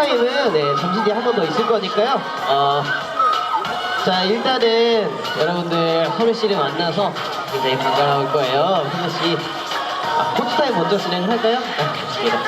포토타임은 네, 잠시 뒤에 한 번 더 있을 거니까요. 어, 자, 일단은 여러분들 허루 씨를 만나서 굉장히 반가울 거예요. 현우 씨, 아, 포토타임 먼저 진행을 할까요? 아, 좋습니다.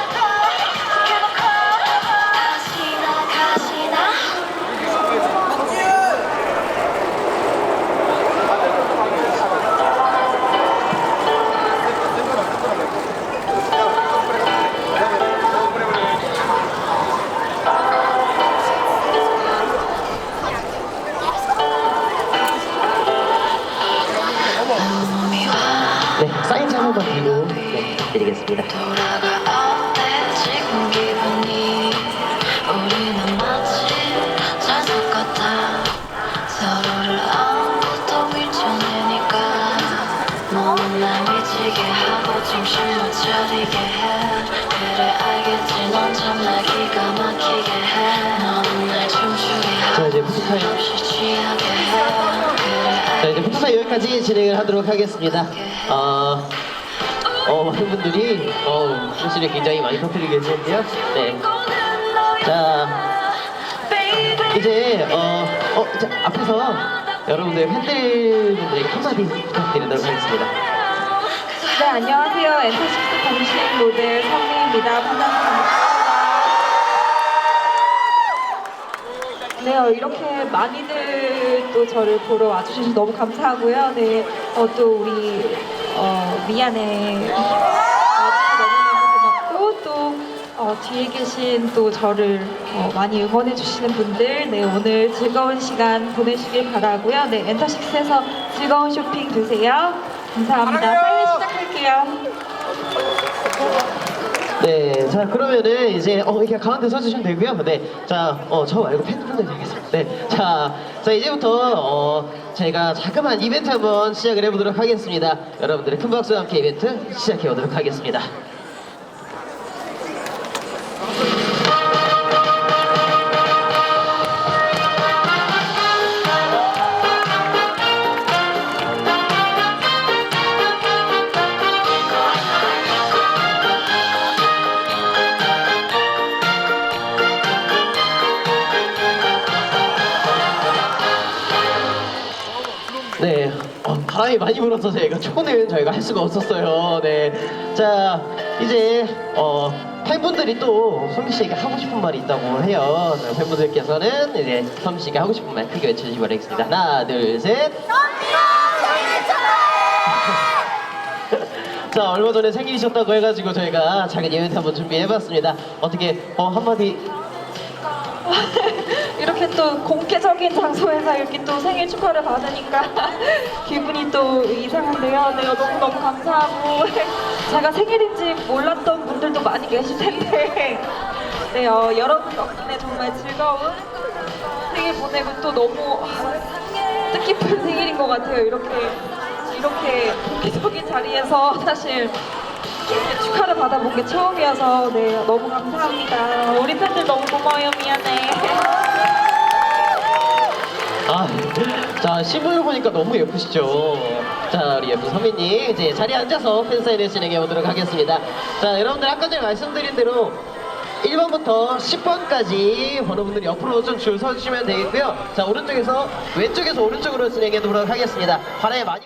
네, 사인 한번더 드리고 네, 드리겠습니다. 자, 이제. 없이 포토타임 여기까지 진행을 하도록 하겠습니다. 어, 어, 많은 분들이 어, 소식을 굉장히 많이 터뜨리고 계시는데요. 네. 자, 이제 어, 어, 자, 앞에서 여러분들 팬들분들에게 한마디 부탁드리도록 하겠습니다. 네, 안녕하세요. 엔터식스 공식 모델 성미입니다. 반갑습니다. 네, 어, 이렇게 많이들 또 저를 보러 와주셔서 너무 감사하고요. 네, 어, 또 우리 어, 미안해 와주셔서 너무너무 고맙고 또 어, 뒤에 계신 또 저를 어, 많이 응원해 주시는 분들, 네 오늘 즐거운 시간 보내시길 바라고요. 네, 엔터식스에서 즐거운 쇼핑 되세요. 감사합니다. 빨리 시작할게요. 네, 자 그러면은 이제 어 이렇게 가운데 서주시면 되고요. 네, 자, 어저 말고 팬분들 되겠습니다. 네, 자, 자 이제부터 어 저희가 자그마한 이벤트 한번 시작을 해보도록 하겠습니다. 여러분들의 큰 박수와 함께 이벤트 시작해 보도록 하겠습니다. 바람이 많이 불어서 저희가 초는 저희가 할 수가 없었어요. 네, 자 이제 어, 팬분들이 또 소미 씨에게 하고 싶은 말이 있다고 해요. 자, 팬분들께서는 이제 소미 씨에게 하고 싶은 말 크게 외쳐주시기 바라겠습니다. 하나, 둘, 셋. 자 얼마 전에 생일이셨다고 해가지고 저희가 작은 이벤트 한번 준비해봤습니다. 어떻게 어, 한마디 이렇게 또 공개적인 장소에서 이렇게 또 생일 축하를 받으니까 기분이 또 이상한데요. 네, 너무너무 감사하고 제가 생일인지 몰랐던 분들도 많이 계실 텐데 네, 어, 여러분 덕분에 정말 즐거운 생일 보내고 또 너무 아, 뜻깊은 생일인 것 같아요. 이렇게 이렇게 공개적인 자리에서 사실 축하를 받아본 게 처음이어서 네 너무 감사합니다. 우리 팬들 너무 고마워요. 미안해. 아, 자 시물로 보니까 너무 예쁘시죠. 자 우리 예쁜 선배님 이제 자리에 앉아서 팬 사인을 진행해 보도록 하겠습니다. 자 여러분들 아까 전에 말씀드린 대로 1번부터 10번까지 번호분들이 옆으로 좀 줄 서주시면 되겠고요. 자 오른쪽에서 왼쪽에서 오른쪽으로 진행해 보도록 하겠습니다. 바람에 많이